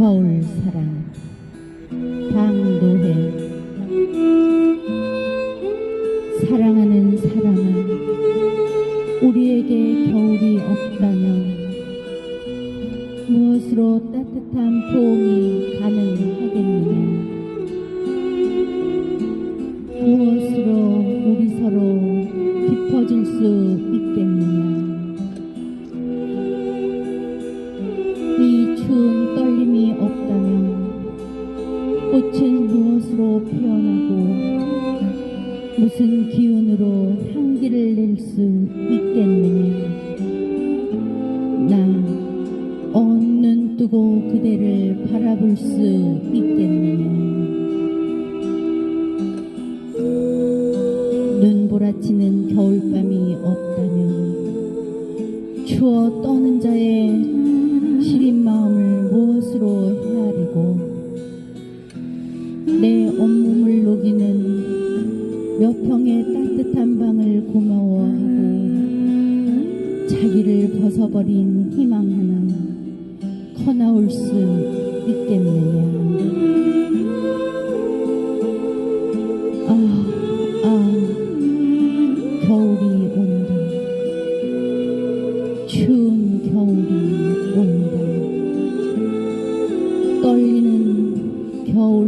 겨울 사랑. 방도해. 사랑하는 사람아 우리에게 겨울이 없다면 무엇으로 따뜻한 포옹이 가능하겠느냐 꽃은 무엇으로 피어나고 무슨 기운으로 향기를 낼 수 있겠느냐? 나 언눈 뜨고 그대를 바라볼 수 있겠느냐? 눈보라치는 겨울밤이 없다면 추워 떠 우리를 벗어버린 희망 하나 커나올 수 있겠느냐? 아, 아 겨울이 온다. 추운 겨울이 온다. 떨리는 겨울